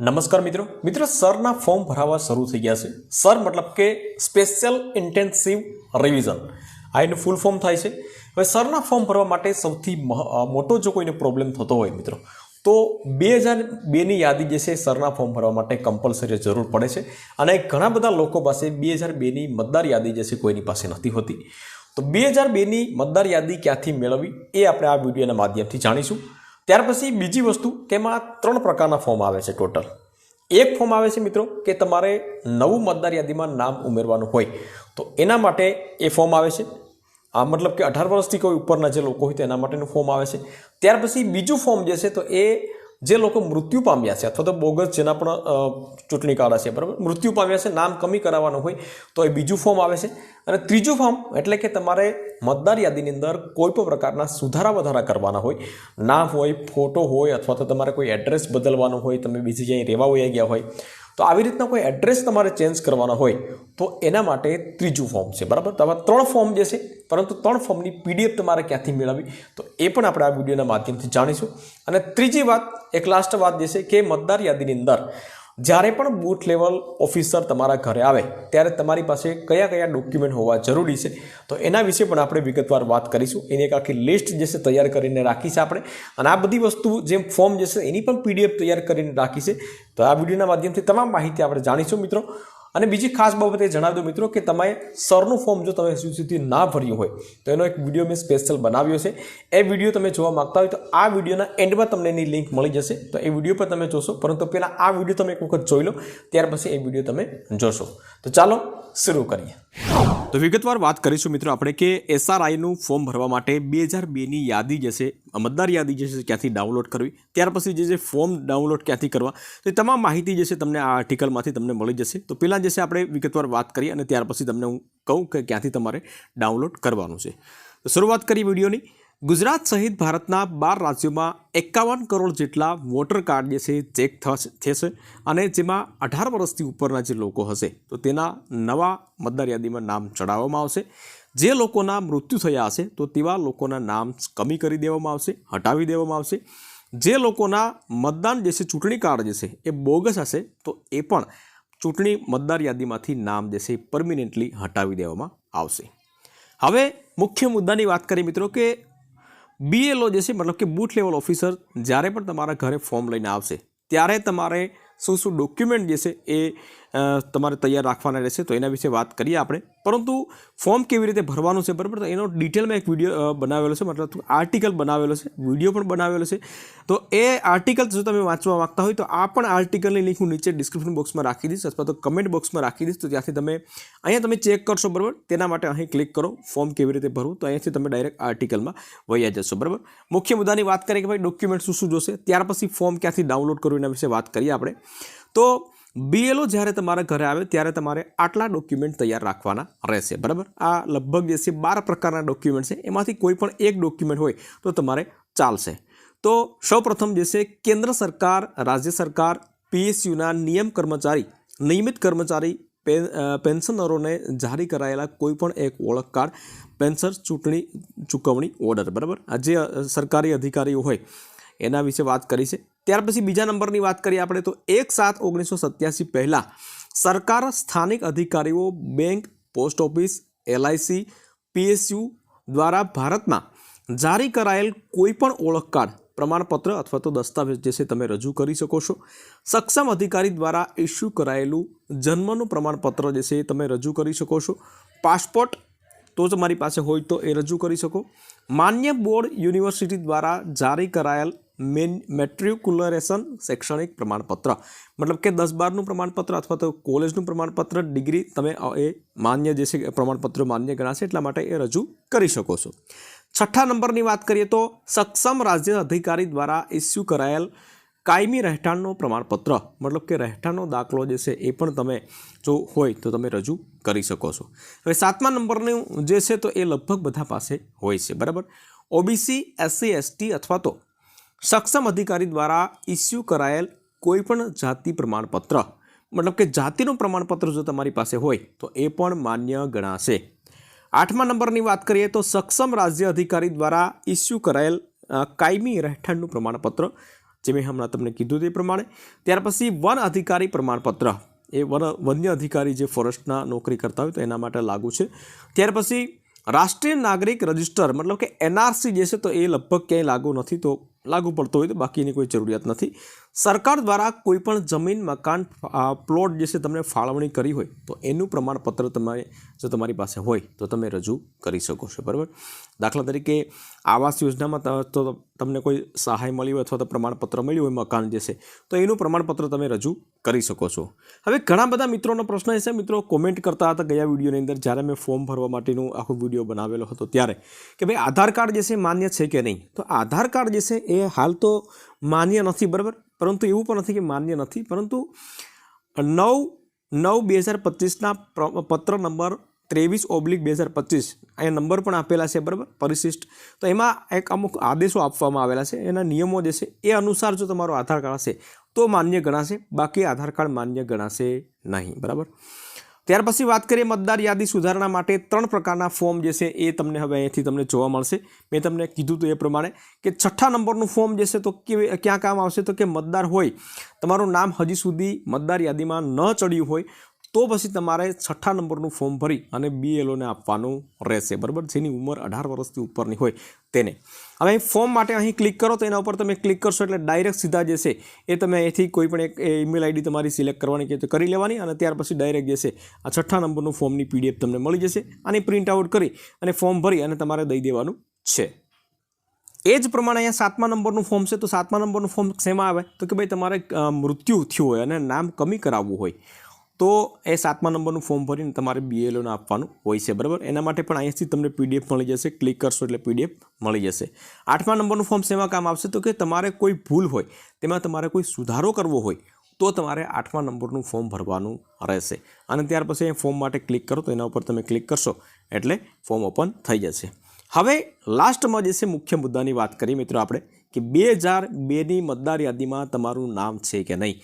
નમસ્કાર મિત્રો. મિત્રો, સરના ફોર્મ ભરાવા શરૂ થઈ ગયા છે. સર, મતલબ કે સ્પેશિયલ ઇન્ટેન્સિવ રિવિઝન. આ એનું ફૂલ ફોર્મ થાય છે. હવે સરના ફોર્મ ભરવા માટે સૌથી મોટો જો કોઈને પ્રોબ્લેમ થતો હોય મિત્રો, તો બે હજાર બેની યાદી જે છે સરના ફોર્મ ભરવા માટે કમ્પલસરી જરૂર પડે છે. અને ઘણા બધા લોકો પાસે બે હજાર બેની મતદાર યાદી જે છે કોઈની પાસે નથી હોતી. તો બે હજાર બેની મતદાર યાદી ક્યાંથી મેળવવી એ આપણે આ વિડીયોના માધ્યમથી જાણીશું. ત્યાર પછી બીજી વસ્તુ કે એમાં ત્રણ પ્રકારના ફોર્મ આવે છે ટોટલ એક ફોર્મ આવે છે મિત્રો કે તમારે નવું મતદાર યાદીમાં નામ ઉમેરવાનું હોય, તો એના માટે એ ફોર્મ આવે છે. આ મતલબ કે અઢાર વર્ષથી કોઈ ઉપરના જે લોકો હોય તો એના માટેનું ફોર્મ આવે છે. ત્યાર પછી બીજું ફોર્મ જે છે તો એ જે લોકો મૃત્યુ પામ્યા છે, અથવા તો બોગસ જેના પણ ચૂંટણી કાઢા છે, બરાબર? મૃત્યુ પામ્યા છે, નામ કમી કરાવવાનું હોય, તો એ બીજું ફોર્મ આવે છે. અને ત્રીજું ફોર્મ એટલે કે તમારે મતદાર યાદીની અંદર કોઈ પણ પ્રકારના સુધારા વધારા કરવાના હોય નામ હોય, ફોટો હોય, અથવા તો તમારે કોઈ એડ્રેસ બદલવાનું હોય, તમે બીજી જગ્યાએ રહેવા વયા ગયા હોય તો આવી રીતના કોઈ એડ્રેસ તમારે ચેન્જ કરવાનો હોય, તો એના માટે ત્રીજું ફોર્મ છે, બરાબર? તો ત્રણ ફોર્મ જે છે, પરંતુ ત્રણ ફોર્મની પીડીએફ તમારે ક્યાંથી મેળવવી? તો એ પણ આપણે આ વિડીયોના માધ્યમથી જાણીશું. અને ત્રીજી વાત, એક લાસ્ટ વાત જે છે, કે મતદાર યાદીની અંદર જ્યારે પણ બૂથ લેવલ ઓફિસર તમારા ઘરે આવે, ત્યારે તમારી પાસે કયા કયા ડોક્યુમેન્ટ હોવા જરૂરી છે? તો એના વિશે પણ આપણે વિગતવાર વાત કરીશું. એની એક આખી લિસ્ટ જે છે તૈયાર કરીને રાખી છે આપણે. અને આ બધી વસ્તુ જે ફોર્મ જે છે એની પણ પીડીએફ તૈયાર કરીને રાખી છે. તો આ વિડીયોના માધ્યમથી તમામ માહિતી આપણે જાણીશું મિત્રો. અને બીજી ખાસ બાબત એ જણાવી દઉં મિત્રો કે તમે સરનું ફોર્મ જો તમે હજુ સુધી ના ભર્યું હોય, તો એનો એક વીડિયો મેં સ્પેશિયલ બનાવ્યો છે. એ વીડિયો તમે જોવા માગતા હોય તો આ વિડીયોના એન્ડમાં તમને એની લિંક મળી જશે. તો એ વીડિયો પર તમે જોશો. પરંતુ પહેલાં આ વીડિયો તમે એક વખત જોઈ લો. ત્યાર પછી એ વીડિયો તમે જોશો. તો ચાલો, શરૂ કરીએ. તો વિગતવાર વાત કરીશું મિત્રો આપણે કે એસઆરઆઈનું ફોર્મ ભરવા માટે બે હજાર બેની યાદી જે છે મતદાર યાદી જે છે ક્યાંથી ડાઉનલોડ કરવી. ત્યાર પછી જે છે ફોર્મ ડાઉનલોડ ક્યાંથી કરવા. તો એ તમામ માહિતી જે છે તમને આ આર્ટિકલમાંથી તમને મળી જશે. તો પહેલાં જે છે આપણે વિગતવાર વાત કરીએ અને ત્યાર પછી તમને હું કહું કે ક્યાંથી તમારે ડાઉનલોડ કરવાનું છે. તો શરૂઆત કરી વિડીયોની. ગુજરાત સહિત ભારતના બાર રાજ્યોમાં એકાવન કરોડ જેટલા વોટર કાર્ડ જે છે, ચેક થશે અને જેમાં અઢાર વર્ષથી ઉપરના જે લોકો હશે, તો તેના નવા મતદાર યાદીમાં નામ ચડાવવામાં આવશે. જે લોકોના મૃત્યુ થયા હશે, તો તેવા લોકોના નામ કમી કરી દેવામાં આવશે, હટાવી દેવામાં આવશે. જે લોકોના મતદાન જે છે, ચૂંટણી કાર્ડ જે છે, એ બોગસ હશે, તો એ પણ ચૂંટણી મતદાર યાદીમાંથી નામ જે છે પરમિનન્ટલી હટાવી દેવામાં આવશે. હવે મુખ્ય મુદ્દાની વાત કરીએ મિત્રો કે બીએલઓ જે છે, મતલબ કે બૂથ લેવલ ઓફિસર જ્યારે પણ તમારા ઘરે ફોર્મ લઈને આવશે, ત્યારે તમારે શું શું ડોક્યુમેન્ટ જે છે એ તમારે તૈયાર રાખવાના રહેશે, તો એના વિશે વાત કરીએ આપણે. પરંતુ ફોર્મ કેવી રીતે ભરવાનું છે બરાબર? તો એનો ડિટેલમાં એક વીડિયો બનાવેલો છે, મતલબ આર્ટિકલ બનાવેલો છે વીડિયો પણ બનાવેલો છે. તો એ આર્ટિકલ જો તમે વાંચવા માગતા હોય તો આ પણ આર્ટિકલની લિંક હું નીચે ડિસ્ક્રિપ્શન બોક્સમાં રાખી દઈશ અથવા તો કમેન્ટ બોક્સમાં રાખી દઈશ, તો ત્યાંથી તમે અહીંયા તમે ચેક કરશો, બરાબર? તેના માટે અહીં ક્લિક કરો ફોર્મ કેવી રીતે ભરવું, તો અહીંયાથી તમે ડાયરેક્ટ આર્ટિકલમાં વયા જશો, બરાબર? મુખ્ય મુદ્દાની વાત કરીએ કે ભાઈ ડોક્યુમેન્ટ શું શું જોશે, ત્યાર પછી ફોર્મ ક્યાંથી ડાઉનલોડ કરવું એના વિશે વાત કરીએ આપણે. તો બીએલઓ જ્યારે તમારા ઘરે આવે ત્યારે તમારે આટલા ડોક્યુમેન્ટ તૈયાર રાખવાના રહેશે, બરાબર? આ લગભગ જે છે બાર પ્રકારના ડોક્યુમેન્ટ છે, એમાંથી કોઈ પણ એક ડોક્યુમેન્ટ હોય તો તમારે ચાલશે. તો સૌપ્રથમ જે છે કેન્દ્ર સરકાર, રાજ્ય સરકાર પીએસયુના નિયમ કર્મચારી, નિયમિત કર્મચારી પેન્શનરોને જારી કરાયેલા કોઈ પણ એક ઓળખ કાર્ડ, પેન્શન ચૂંટણી, ચૂકવણી ઓર્ડર બરાબર? આ જે સરકારી અધિકારીઓ હોય, એના વિશે વાત કરી છે. ત્યાર પછી બીજા નંબરની વાત કરીએ આપણે તો એક સાત ઓગણીસો સત્યાસી પહેલાં સરકાર સ્થાનિક અધિકારીઓ, bank, post office, LIC, PSU દ્વારા ભારતમાં જારી કરાયેલ કોઈપણ ઓળખ કાર્ડ પ્રમાણપત્ર અથવા તો દસ્તાવેજ જે છે તમે રજૂ કરી શકો છો. સક્ષમ અધિકારી દ્વારા ઇસ્યુ કરાયેલું જન્મનું પ્રમાણપત્ર જે છે એ તમે રજૂ કરી શકો છો. પાસપોર્ટ તો તમારી પાસે હોય તો એ રજૂ કરી શકો. માન્ય બોર્ડ યુનિવર્સિટી દ્વારા જારી કરાયેલ મેન મેટ્રિક્યુલરેશન શૈક્ષણિક પ્રમાણપત્ર. મતલબ કે દસ બારનું પ્રમાણપત્ર અથવા તો કોલેજનું પ્રમાણપત્ર, ડિગ્રી તમે એ માન્ય જે છે પ્રમાણપત્ર માન્ય ગણાશે, એટલા માટે એ રજૂ કરી શકો છો. છઠ્ઠા નંબરની વાત કરીએ તો સક્ષમ રાજ્ય અધિકારી દ્વારા ઇસ્યુ કરાયેલ કાયમી રહેઠાણનું પ્રમાણપત્ર. મતલબ કે રહેઠાણનો દાખલો જે છે એ પણ તમે જો હોય તો તમે રજૂ કરી શકો છો. હવે સાતમા નંબરનું જે છે તો એ લગભગ બધા પાસે હોય છે. બરાબર? ઓબીસી, એસસી, એસટી અથવા તો સક્ષમ અધિકારી દ્વારા ઇસ્યુ કરાયેલ કોઈપણ જાતિ પ્રમાણપત્ર, મતલબ કે જાતિનું પ્રમાણપત્ર જો તમારી પાસે હોય, તો એ પણ માન્ય ગણાશે. આઠમા નંબરની વાત કરીએ તો સક્ષમ રાજ્ય અધિકારી દ્વારા ઇસ્યુ કરાયેલ કાયમી રહેઠાણનું પ્રમાણપત્ર, જે મેં હમણાં તમને કીધું તે પ્રમાણે. ત્યાર પછી વન અધિકારી પ્રમાણપત્ર, એ વન, વન્ય અધિકારી જે ફોરેસ્ટના નોકરી કરતા હોય તો એના માટે લાગુ છે. ત્યાર પછી રાષ્ટ્રીય નાગરિક રજિસ્ટર, મતલબ કે એનઆરસી જે છે તો એ લગભગ ક્યાંય લાગુ નથી, તો લાગુ પડતો હોય તો બાકીની કોઈ જરૂરિયાત નથી. સરકાર દ્વારા કોઈપણ જમીન, મકાન પ્લોટ જે છે તમને ફાળવણી કરી હોય, તો એનું પ્રમાણપત્ર તમારે, જો તમારી પાસે હોય, તો તમે રજૂ કરી શકો છો, બરાબર? દાખલા તરીકે આવાસ યોજનામાં ત- તમને કોઈ સહાય મળી હોય અથવા તો પ્રમાણપત્ર મળ્યું હોય મકાન જે છે, તો એનું પ્રમાણપત્ર તમે રજૂ કરી શકો છો. હવે ઘણા બધા મિત્રોનો પ્રશ્ન એ છે, મિત્રો કોમેન્ટ કરતા હતા ગયા વિડીયોની અંદર, જ્યારે મેં ફોર્મ ભરવા માટેનું આખો વીડિયો બનાવેલો હતો ત્યારે, કે ભાઈ આધાર કાર્ડ જે છે માન્ય છે કે નહીં? તો આધાર કાર્ડ જે છે એ હાલ તો માન્ય નથી, બરાબર? પરંતુ એવું પણ નથી કે માન્ય નથી. પરંતુ નવ નવ બે હજાર પચીસના પત્ર નંબર ત્રેવીસ ઓબ્લિક બે હજાર પચીસ, અહીંયા નંબર પણ આપેલા છે બરાબર, પરિશિષ્ટ. તો એમાં એક અમુક આદેશો આપવામાં આવેલા છે. એના નિયમો જે છે એ અનુસાર જો તમારો આધાર કાર્ડ હશે તો માન્ય ગણાશે, બાકી આધાર કાર્ડ માન્ય ગણાશે નહીં, બરાબર? ત્યાર પછી વાત કરીએ મતદાર યાદી સુધારણા માટે ત્રણ પ્રકારના ફોર્મ જે છે એ તમને હવે અહીંથી તમને જોવા મળશે. મેં તમને કીધું હતું એ પ્રમાણે કે છઠ્ઠા નંબરનું ફોર્મ જે છે તો ક્યાં કામ આવશે તો કે મતદાર હોય, તમારું નામ હજી સુધી મતદાર યાદીમાં ન ચડ્યું હોય તો પછી તમારે છઠ્ઠા નંબરનું ફોર્મ ભરી અને બીએલઓને આપવાનું રહેશે, બરાબર? જેની ઉંમર અઢાર વર્ષથી ઉપરની હોય તેને. હવે ફોર્મ માટે અહીં ક્લિક કરો તો એના ઉપર તમે ક્લિક કરશો એટલે ડાયરેક્ટ સીધા જે છે એ તમે અહીંથી કોઈ પણ એક ઈમેલ આઈડી તમારી સિલેક્ટ કરવાની કે કરી લેવાની અને ત્યાર પછી ડાયરેક્ટ જે છે આ છઠ્ઠા નંબરનું ફોર્મની પીડીએફ તમને મળી જશે આની પ્રિન્ટ આઉટ કરી અને ફોર્મ ભરી અને તમારે દઈ દેવાનું છે. એ જ પ્રમાણે અહીંયા સાતમા નંબરનું ફોર્મ છે, તો સાતમા નંબરનું ફોર્મ શેમાં આવે? તો કે ભાઈ તમારે મૃત્યુ થયું હોય અને નામ કમી કરાવવું હોય. તો એ સાતમા નંબરનું ફોર્મ ભરીને તમારે બીએલઓને આપવાનું હોય છે, બરાબર? એના માટે પણ અહીંયાથી તમને પીડીએફ મળી જશે. ક્લિક કરશો એટલે પીડીએફ મળી જશે. આઠમા નંબરનું ફોર્મ શેમાં કામ આવશે? તો કે તમારે કોઈ ભૂલ હોય, તેમાં તમારે કોઈ સુધારો કરવો હોય, તો તમારે આઠમા નંબરનું ફોર્મ ભરવાનું રહેશે. અને ત્યાર પછી ફોર્મ માટે ક્લિક કરો, તો એના ઉપર તમે ક્લિક કરશો, એટલે ફોર્મ ઓપન થઈ જશે. હવે લાસ્ટમાં જે છે મુખ્ય મુદ્દાની વાત કરીએ મિત્રો આપણે, કે બે હજાર બેની મતદાર યાદીમાં તમારું નામ છે કે નહીં?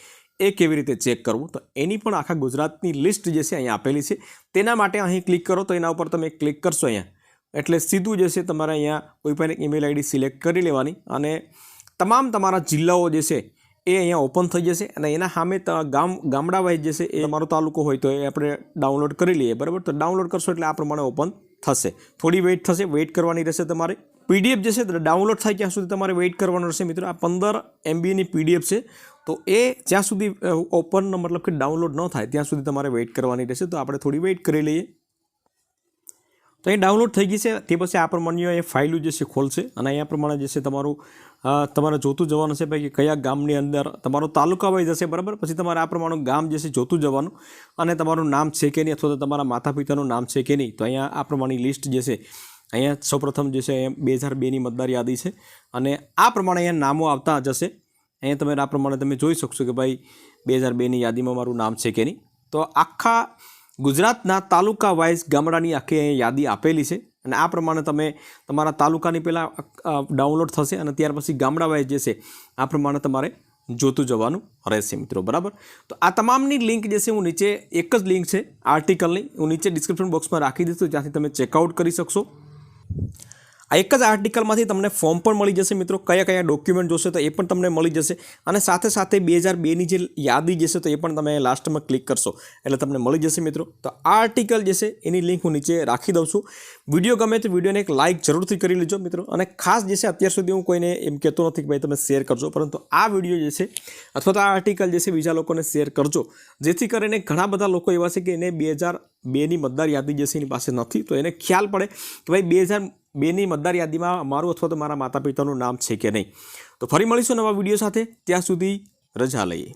એ કેવી રીતે ચેક કરવું? તો એની પણ આખા ગુજરાતની લિસ્ટ જે છે અહીંયા આપેલી છે. તેના માટે અહીં ક્લિક કરો તો એના ઉપર તમે ક્લિક કરશો અહીંયા. એટલે સીધું જે છે તમારે અહીંયા કોઈ પણ ઈમેલ આઈડી સિલેક્ટ કરી લેવાની અને તમામ તમારા જિલ્લાઓ જે છે એ અહીંયા ઓપન થઈ જશે અને એના સામે ગામ ગામડા વાઇઝ જે છે એ તમારો તાલુકો હોય તો એ આપણે ડાઉનલોડ કરી લઈએ, બરાબર? તો ડાઉનલોડ કરશો એટલે આ પ્રમાણે ઓપન થશે. થોડી વેઇટ થશે, વેઇટ કરવાની રહેશે તમારે. પીડીએફ જે છે ડાઉનલોડ થાય ત્યાં સુધી તમારે વેઇટ કરવાનું રહેશે મિત્રો. આ પંદર એમબીની પીડીએફ છે. તો એ જ્યાં સુધી ઓપન મતલબ કે ડાઉનલોડ ન થાય, ત્યાં સુધી તમારે વેઇટ કરવાની રહેશે. તો આપણે થોડી વેઇટ કરી લઈએ. તો એ ડાઉનલોડ થઈ ગઈ છે. તે પછી આ પ્રમાણે એ ફાઇલો જે છે ખોલશે. અને અહીંયા પ્રમાણે જે છે તમારું તમારે જોતું જવાનું છે ભાઈ કે કયા ગામની અંદર તમારો તાલુકા વાઇઝ હશે બરાબર? પછી તમારે આ પ્રમાણે ગામ જે છે જોતું જવાનું. અને તમારું નામ છે કે નહીં અથવા તો તમારા માતા પિતાનું નામ છે કે નહીં. તો અહીંયા આ પ્રમાણેની લિસ્ટ જે છે, અહીંયા સૌપ્રથમ જે છે બે હજાર બેની મતદાર યાદી છે. અને આ પ્રમાણે અહીંયા નામો આવતા જશે. અહીંયા તમે આ પ્રમાણે તમે જોઈ શકશો કે ભાઈ બે હજાર બેની યાદીમાં મારું નામ છે કે નહીં. તો આખા ગુજરાતના તાલુકા વાઇઝ ગામડાની આખી અહીંયા યાદી આપેલી છે અને આ પ્રમાણે તમે તમારા તાલુકાની પહેલાં ડાઉનલોડ થશે અને ત્યાર પછી ગામડા વાઇઝ જે છે, આ પ્રમાણે તમારે જોતું જવાનું રહેશે મિત્રો, બરાબર? તો આ તમામની લિંક જે છે, હું નીચે એક જ લિંક છે આર્ટિકલની હું નીચે ડિસ્ક્રિપ્શન બોક્સમાં રાખી દઈશું જ્યાંથી તમે ચેકઆઉટ કરી શકશો. આ એક જ આર્ટિકલમાંથી તમને ફોર્મ પણ મળી જશે મિત્રો. કયા કયા ડોક્યુમેન્ટ જોશે તો એ પણ તમને મળી જશે. અને સાથે સાથે બે હજાર બેની જે યાદી જશે તો એ પણ તમે લાસ્ટમાં ક્લિક કરશો. એટલે તમને મળી જશે મિત્રો. તો આ આર્ટિકલ જે છે એની લિંક હું નીચે રાખી દઉં છું. વીડિયો ગમે તો વિડીયોને એક લાઇક જરૂરથી કરી લેજો મિત્રો. અને ખાસ જે છે અત્યાર સુધી હું કોઈને એમ કહેતો નથી કે ભાઈ તમે શેર કરજો. પરંતુ આ વીડિયો જે છે અથવા તો આ આર્ટિકલ જે છે બીજા લોકોને શેર કરજો. જેથી કરીને ઘણા બધા લોકો એવા છે કે એને બે હજાર બેની મતદાર યાદી જે છે એની પાસે નથી. તો એને ખ્યાલ પડે કે ભાઈ બે હજાર બેની મતદાર યાદીમાં મારું અથવા તો મારા માતા પિતાનું નામ છે કે નહીં. તો ફરી મળીશું નવા વીડિયો સાથે. ત્યાં સુધી રજા લઈએ.